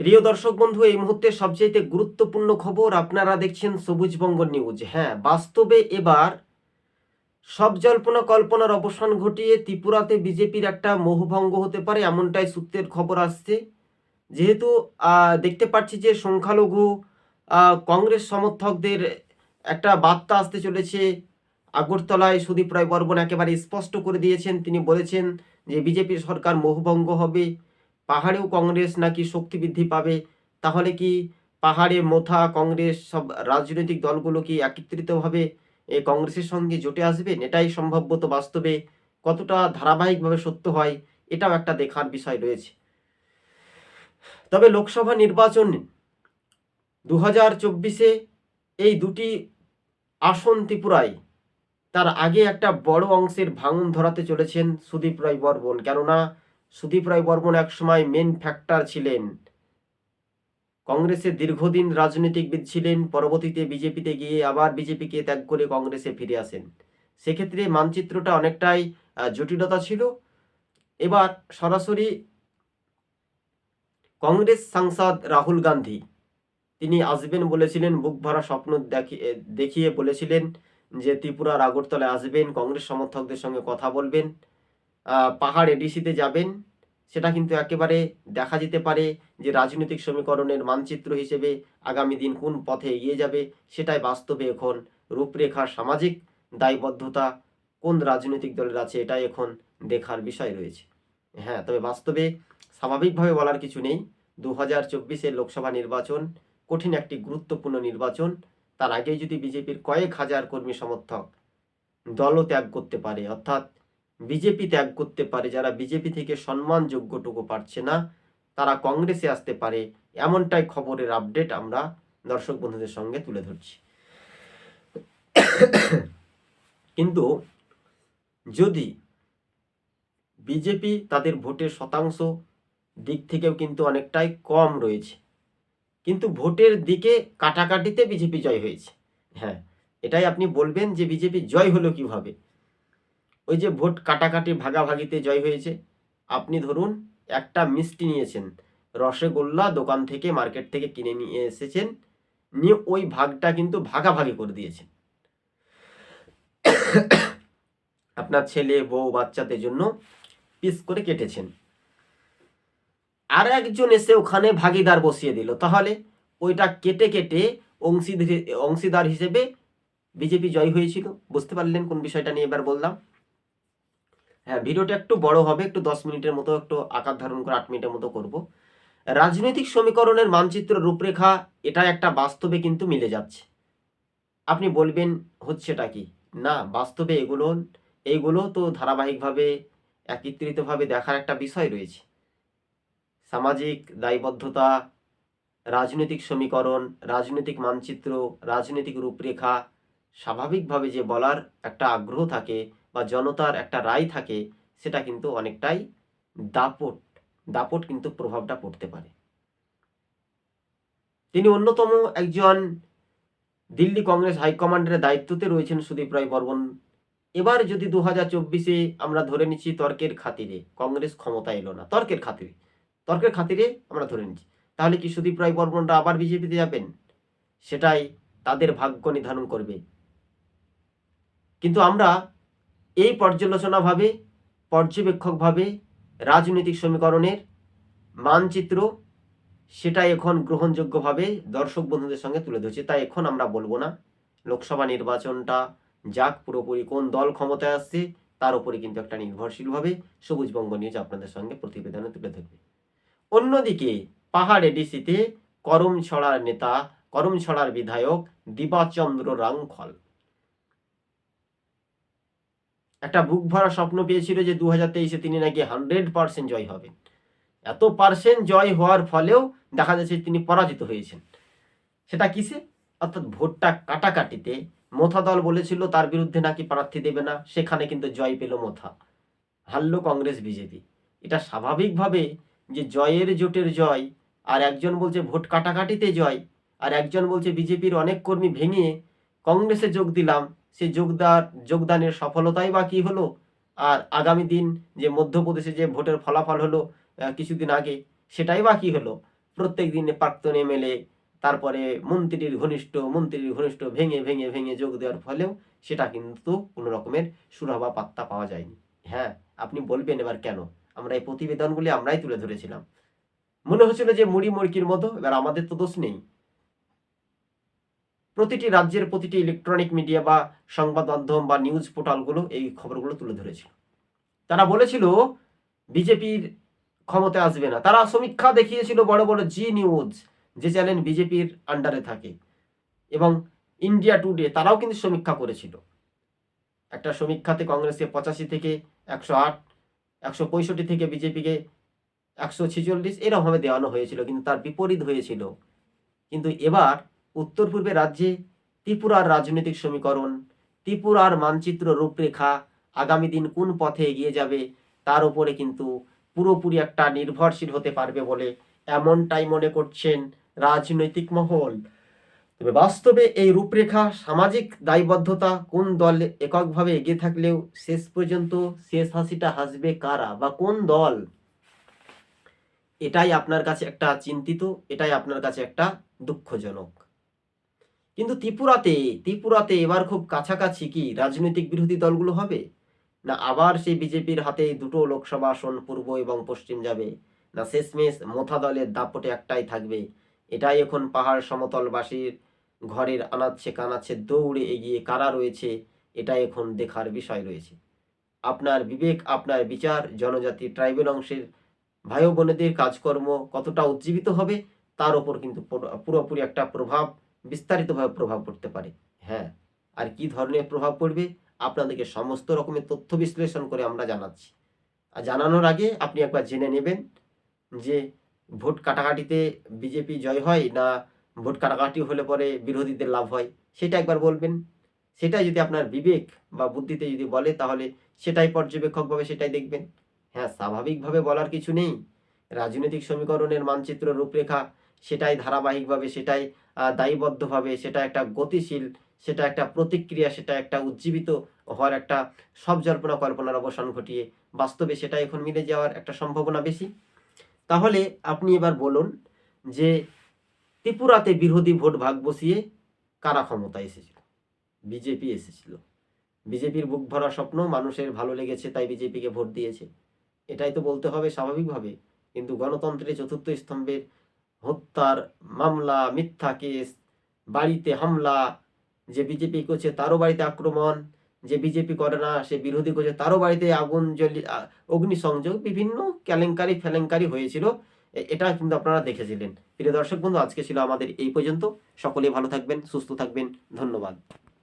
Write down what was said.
প্রিয় দর্শক বন্ধু, এই মুহূর্তে সবচেয়ে গুরুত্বপূর্ণ খবর আপনারা দেখছেন সবুজবঙ্গ নিউজ। হ্যাঁ বাস্তবে এবার সব জল্পনা কল্পনার অবসান ঘটিয়ে ত্রিপুরাতে বিজেপির একটা মোহভঙ্গ হতে পারে এমনটাই সূত্রের খবর আসছে। যেহেতু দেখতে পাচ্ছি যে সংখ্যালঘু কংগ্রেস সমর্থকদের একটা বার্তা আসতে চলেছে। আগরতলায় সুদীপ রায় বর্মন একেবারে স্পষ্ট করে দিয়েছেন। তিনি বলেছেন যে বিজেপি সরকার মোহভঙ্গ হবে। পাহাড়েও কংগ্রেস নাকি শক্তি বৃদ্ধি পাবে? তাহলে কি পাহাড়ে মোথা, কংগ্রেস সব রাজনৈতিক দলগুলো কি একত্রিতভাবে কংগ্রেসের সঙ্গে জোটে আসবেন এটাই সম্ভবত বাস্তবে কতটা ধারাবাহিকভাবে সত্য হয়, এটাও একটা দেখার বিষয় রয়েছে। তবে লোকসভা নির্বাচন দু হাজার চব্বিশে এই দুটি আসন ত্রিপুরায় তার আগে একটা বড় অংশের ভাঙন ধরাতে চলেছেন সুদীপ রায় বর্মন। কেননা সুদীপ রায় বর্মন একসময় মেন ফ্যাক্টর ছিলেন। কংগ্রেসে দীর্ঘদিন রাজনীতিকবিদ ছিলেন, পরবর্তীতে বিজেপিতে গিয়ে আবার বিজেপিকে ত্যাগ করে কংগ্রেসে ফিরে আসেন। সেক্ষেত্রে মানচিত্রটা অনেকটাই জটিলতা ছিল। এবার সরাসরি কংগ্রেস সাংসদ রাহুল গান্ধী, তিনি আসবেন বলেছিলেন বুক ভরা স্বপ্ন দেখিয়ে বলেছিলেন যে ত্রিপুরার আগরতলায় আসবেন, কংগ্রেস সমর্থকদের সঙ্গে কথা বলবেন পাহাড় এডিসিতে যাবেন। সেটা কিন্তু একেবারে দেখা যেতে পারে যে রাজনৈতিক সমীকরণের মানচিত্র হিসেবে আগামী দিন কোন পথে এগিয়ে যাবে সেটাই বাস্তবে এখন রূপরেখা সামাজিক দায়বদ্ধতা কোন রাজনৈতিক দলের আছে এটাই এখন দেখার বিষয় রয়েছে। হ্যাঁ তবে বাস্তবে স্বাভাবিকভাবে বলার কিছু নেই। দু হাজার চব্বিশের লোকসভা নির্বাচন কঠিন একটি গুরুত্বপূর্ণ নির্বাচন। তার আগেই যদি বিজেপির কয়েক হাজার কর্মী সমর্থক দলও ত্যাগ করতে পারে, অর্থাৎ বিজেপি ত্যাগ করতে পারে, যারা বিজেপি থেকে সম্মানযোগ্যটুকু পাচ্ছে না, তারা কংগ্রেসে আসতে পারে, এমনটাই খবরের আপডেট আমরা দর্শক বন্ধুদের সঙ্গে তুলে ধরছি। কিন্তু যদি বিজেপি তাদের ভোটের শতাংশ দিক থেকেও কিন্তু অনেকটাই কম রয়েছে, কিন্তু ভোটের দিকে কাটাকাটিতে বিজেপি জয় হয়েছে। হ্যাঁ এটাই আপনি বলবেন যে বিজেপি জয় হলো কীভাবে? ওই যে ভোট কাটাকাটি ভাগাভাগিতে জয় হয়েছে। আপনি ধরুন, একটা মিষ্টি নিয়েছেন, রসগোল্লা দোকান থেকে, মার্কেট থেকে কিনে নিয়ে এসেছেন, নিয়ে ওই ভাগটা কিন্তু ভাগাভাগি করে দিয়েছেন। আপনার ছেলে, বউ, বাচ্চাদের জন্য পিস করে কেটেছেন। আর একজন এসে ওখানে ভাগিদার বসিয়ে দিল। তাহলে ওইটা কেটে কেটে অংশীদার অংশীদার হিসেবে বিজেপি জয় হয়েছিল। বুঝতে পারলেন কোন বিষয়টা নিয়ে এবার বললাম? হ্যাঁ ভিডিওটা একটু বড় হবে, একটু দশ মিনিটের মতো, একটু আকার ধারণ করে আট মিনিটের মতো করব। রাজনৈতিক সমীকরণের মানচিত্র রূপরেখা, এটা একটা বাস্তবে কিন্তু মিলে যাচ্ছে। আপনি বলবেন, হচ্ছেটা কি? না, বাস্তবে এগুলো এইগুলো তো ধারাবাহিকভাবে একত্রিতভাবে দেখার একটা বিষয় রয়েছে। সামাজিক দায়বদ্ধতা, রাজনৈতিক সমীকরণ, রাজনৈতিক মানচিত্র, রাজনৈতিক রূপরেখা, স্বাভাবিকভাবে যে বলার একটা আগ্রহ থাকে বা জনতার একটা রায় থাকে, সেটা কিন্তু অনেকটাই দাপট দাপট কিন্তু প্রভাবটা পড়তে পারে। তিনি অন্যতম একজন দিল্লি কংগ্রেস হাইকমান্ডের দায়িত্বতে রয়েছেন সুদীপ রায় বর্মন। এবার যদি দু হাজার চব্বিশে আমরা ধরে নিচ্ছি তর্কের খাতিরে, কংগ্রেস ক্ষমতা এলো না। তর্কের খাতিরে তর্কের খাতিরে আমরা ধরে নিচ্ছি। তাহলে কি সুদীপ রায় বর্মনরা আবার বিজেপিতে যাবেন? সেটাই তাদের ভাগ্য নির্ধারণ করবে। কিন্তু আমরা এই পর্যালোচনাভাবে, পর্যবেক্ষকভাবে রাজনৈতিক সমীকরণের মানচিত্র সেটা এখন গ্রহণযোগ্যভাবে দর্শক বন্ধুদের সঙ্গে তুলে ধরছি। তাই এখন আমরা বলব না, লোকসভা নির্বাচনটা যাক পুরোপুরি কোন দল ক্ষমতায় আসছে, তার উপরে কিন্তু একটা নির্ভরশীলভাবে সবুজ বঙ্গ নিউজ আপনাদের সঙ্গে প্রতিবেদনে তুলে ধরবে। অন্যদিকে পাহাড় এডিসিতে করমছড়ার নেতা, করমছড়ার বিধায়ক দিবাচন্দ্র রাংখল। একটা বুক ভরা স্বপ্ন পেয়েছিল যে দু হাজার তেইশে তিনি নাকি হান্ড্রেড পার্সেন্ট জয় হবেন। এত পার্সেন্ট জয় হওয়ার ফলেও দেখা যাচ্ছে তিনি পরাজিত হয়েছেন। সেটা কিসে? অর্থাৎ ভোটটা কাটাকাটিতে মোথা দল বলেছিল তার বিরুদ্ধে নাকি প্রার্থী দেবে না, সেখানে কিন্তু জয় পেল মোথা। হারল কংগ্রেস, বিজেপি। এটা স্বাভাবিকভাবে যে জয়ের জোটের জয়, আর একজন বলছে ভোট কাটাকাটিতে জয়, আর একজন বলছে বিজেপির অনেক কর্মী ভেঙে কংগ্রেসে যোগ দিলাম সে যোগদান যোগদানের সফলতাই বা কি হলো? আর আগামী দিন যে মধ্যপ্রদেশে যে ভোটের ফলাফল হলো কিছুদিন আগে, সেটাই বা কি হলো? প্রত্যেক দিনে প্রাক্তন এমএলএ তারপরে মন্ত্রীর ঘনিষ্ঠ মন্ত্রীর ঘনিষ্ঠ ভেঙে ভেঙে ভেঙে যোগ দেওয়ার ফলেও সেটা কিন্তু কোনো রকমের সুরা বা পাত্তা পাওয়া যায়নি। হ্যাঁ আপনি বলবেন এবার কেন? আমরা এই প্রতিবেদনগুলি আমরাই তুলে ধরেছিলাম। মনে হচ্ছিল যে মুড়ি মুড়কির মতো, এবার আমাদের তো দোষ নেই। প্রতিটি রাজ্যের প্রতিটি ইলেকট্রনিক মিডিয়া বা সংবাদ মাধ্যম বা নিউজ পোর্টালগুলো এই খবরগুলো তুলে ধরেছিল। তারা বলেছিল, বিজেপির ক্ষমতায় আসবে না। তারা সমীক্ষা দেখিয়েছিল বড় বড় জি নিউজ যে চ্যানেল বিজেপির আন্ডারে থাকে। এবং ইন্ডিয়া টুডে তারাও কিন্তু সমীক্ষা করেছিল। একটা সমীক্ষাতে কংগ্রেসকে পঁচাশি থেকে একশো আট, একশো পঁয়ষট্টি থেকে বিজেপিকে একশো ছেচল্লিশ এরকমভাবে দেওয়ানো হয়েছিল, কিন্তু তার বিপরীত হয়েছিল। কিন্তু এবার উত্তর পূর্বে রাজ্যে ত্রিপুরার রাজনৈতিক সমীকরণ, ত্রিপুরার মানচিত্র রূপরেখা আগামী দিন কোন পথে এগিয়ে যাবে তার উপরে কিন্তু পুরোপুরি একটা নির্ভরশীল হতে পারবে বলে এমনটাই মনে করছেন রাজনৈতিক মহল। তবে বাস্তবে এই রূপরেখা সামাজিক দায়বদ্ধতা কোন দল এককভাবে এগিয়ে থাকলেও শেষ পর্যন্ত শেষ হাসিটা হাসবে কারা বা কোন দল? এটাই আপনার কাছে একটা চিন্তিত, এটাই আপনার কাছে একটা দুঃখজনক। কিন্তু ত্রিপুরাতে ত্রিপুরাতে এবার খুব কাছাকাছি কি রাজনৈতিক বিরোধী দলগুলো হবে? না আবার সেই বিজেপির হাতে দুটো লোকসভা আসন পূর্ব এবং পশ্চিম যাবে? না শেষমেশ মোথা দলের দাপটে একটাই থাকবে? এটাই এখন পাহাড় সমতলবাসীর ঘরের আনাচ্ছে কানাচ্ছে দৌড়ে এগিয়ে কারা রয়েছে? এটা এখন দেখার বিষয় রয়েছে। আপনার বিবেক, আপনার বিচার, জনজাতি, ট্রাইবেল অংশের ভাই বোনেদের কাজকর্ম কতটা উজ্জীবিত হবে? তার ওপর কিন্তু পুরোপুরি একটা প্রভাব বিস্তারিতভাবে প্রভাব পড়তে পারে। হ্যাঁ আর কি ধরনের প্রভাব পড়বে? আপনাদেরকে সমস্ত রকমের তথ্য বিশ্লেষণ করে আমরা জানাচ্ছি। আর জানানোর আগে আপনি একবার জেনে নেবেন যে ভোট কাটাকাটিতে বিজেপি জয় হয় না ভোট কাটাকাটি হলে পরে বিরোধীদের লাভ হয়, সেটা একবার বলবেন। সেটাই যদি আপনার বিবেক বা বুদ্ধিতে যদি বলে, তাহলে সেটাই পর্যবেক্ষকভাবে সেটাই দেখবেন। হ্যাঁ স্বাভাবিকভাবে বলার কিছু নেই। রাজনৈতিক সমীকরণের মানচিত্র রূপরেখা সেটাই ধারাবাহিকভাবে সেটাই দায়বদ্ধভাবে সেটা একটা গতিশীল, সেটা একটা প্রতিক্রিয়া, সেটা একটা উজ্জীবিত হওয়ার একটা সব জল্পনা কল্পনার অবসান ঘটিয়ে বাস্তবে সেটা এখন মিলে যাওয়ার একটা সম্ভাবনা বেশি। তাহলে আপনি এবার বলুন যে ত্রিপুরাতে বিরোধী ভোট ভাগ বসিয়ে কারা ক্ষমতা এসেছিল? বিজেপি এসেছিল। বিজেপির বুক ভরা স্বপ্ন, মানুষের ভালো লেগেছে তাই বিজেপিকে ভোট দিয়েছে। এটাই তো বলতে হবে স্বাভাবিকভাবে। কিন্তু গণতন্ত্রের চতুর্থ স্তম্ভের হত্যার মামলা, মিথ্যা কেস, বাড়িতে হামলা, যে বিজেপি করছে তারও বাড়িতে আক্রমণ, যে বিজেপি করে না, সে বিরোধী করছে তারও বাড়িতে আগুন জ্বলি, আ- অগ্নিসংযোগ বিভিন্ন কেলেঙ্কারি ফেলেঙ্কারি হয়েছিল। এটা কিন্তু আপনারা দেখেছিলেন। প্রিয় দর্শক বন্ধু, আজকে ছিল আমাদের এই পর্যন্ত। সকলে ভালো থাকবেন, সুস্থ থাকবেন। ধন্যবাদ।